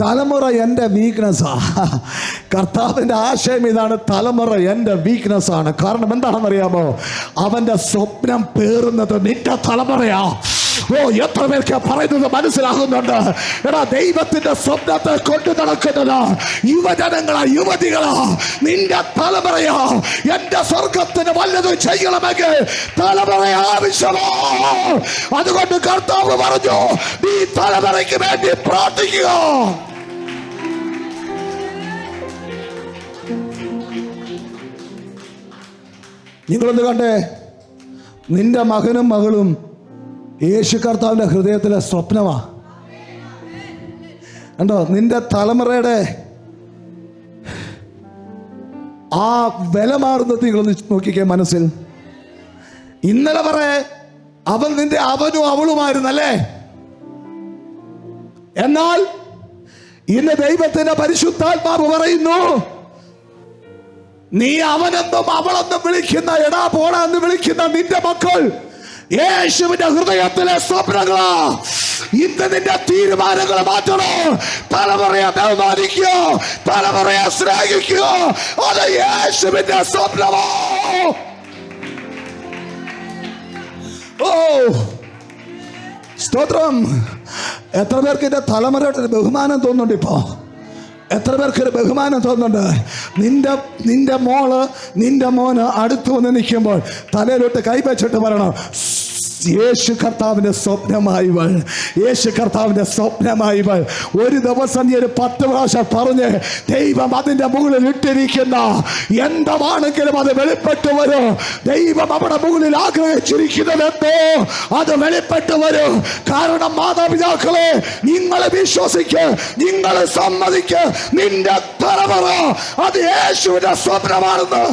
തലമുറ എന്റെ വീക്ക്നെസ്സാ കർത്താവിന്റെ ആശയം ഇതാണ് തലമുറ എന്റെ വീക്ക്നെസ് ആണ്. കാരണം എന്താണെന്നറിയാമോ? അവന്റെ സ്വപ്നം പേറുന്നത് നിന്റെ തലമുറയാ. ഓ എത്ര പേർക്ക് പറയുന്നത് മനസ്സിലാകുന്നുണ്ട്. എടാ ദൈവത്തിന്റെ സ്വപ്നത്തെ കൊണ്ടു നടക്കുന്നത്. യുവജനങ്ങളാ യുവതികളാ. നിന്റെ തലമുറയാ. എന്റെ സ്വർഗത്തിന് വല്ലതും ചെയ്യണമെങ്കിൽ തലമുറ ആവശ്യമോ? അതുകൊണ്ട് കർത്താവ് പറഞ്ഞു നീ തലമുറയ്ക്ക് വേണ്ടി പ്രാർത്ഥിക്കുക. നിങ്ങളൊന്ന് കണ്ടേ നിന്റെ മകനും മകളും യേശു കർത്താവിന്റെ ഹൃദയത്തിലെ സ്വപ്നമാ. കണ്ടോ? നിന്റെ തലമുറയുടെ ആ വില മാറുന്നത് നിങ്ങളൊന്ന് നോക്കിക്കേ മനസ്സിൽ. ഇന്നലെ പറ അവൻ നിന്റെ അവനും അവളുമായിരുന്നല്ലേ? എന്നാൽ ഇന്ന് ദൈവത്തിന്റെ പരിശുദ്ധാത്മാവ് പറയുന്നു നീ അവനെന്നും അവളെന്നും വിളിക്കുന്ന എടാ പോടാ എന്ന് വിളിക്കുന്ന നിന്റെ മക്കൾ യേശുവിന്റെ ഹൃദയത്തിലെ സ്വപ്നങ്ങളാ. ഇന്ന് നിന്റെ തീരുമാനങ്ങൾ മാറ്റണോ? തലമുറയെ ബഹുമാനിക്കോ തലമുറയെ സ്നേഹിക്കോ അത് യേശുവിന്റെ സ്വപ്നമോ. ഓ സ്തോത്രം. എത്ര പേർക്ക് എന്റെ തലമുറയുടെ ബഹുമാനം തോന്നുന്നുണ്ട് ഇപ്പോ? എത്ര പേർക്ക് ഒരു ബഹുമാനം തോന്നുന്നുണ്ട്? നിന്റെ നിന്റെ മോൾ നിന്റെ മോന് അടുത്തു വന്ന് നിൽക്കുമ്പോൾ തലയിലോട്ട് കൈവച്ചിട്ട് പറയണം യേശു കർത്താവിന്റെ സ്വപ്നമായി വൾ. യേശു കർത്താവിന്റെ സ്വപ്നമായി വൾ. ഒരു ദിവസം നീ ഒരു പത്ത് പ്രാവശ്യം പറഞ്ഞ് ദൈവം അതിന്റെ മുകളിൽ ഇട്ടിരിക്കുന്ന എന്താണെങ്കിലും അത് വെളിപ്പെട്ട് വരും. ദൈവം അവിടെ മുകളിൽ ആഗ്രഹിച്ചിരിക്കുന്നതെന്തോ അത് വെളിപ്പെട്ട് വരും. കാരണം മാതാപിതാക്കളെ നിങ്ങൾ വിശ്വസിക്ക് നിങ്ങൾ സമ്മതിക്ക്. നിന്റെ തലമുറ അത് യേശുവിന്റെ സ്വപ്നമാണെന്ന്.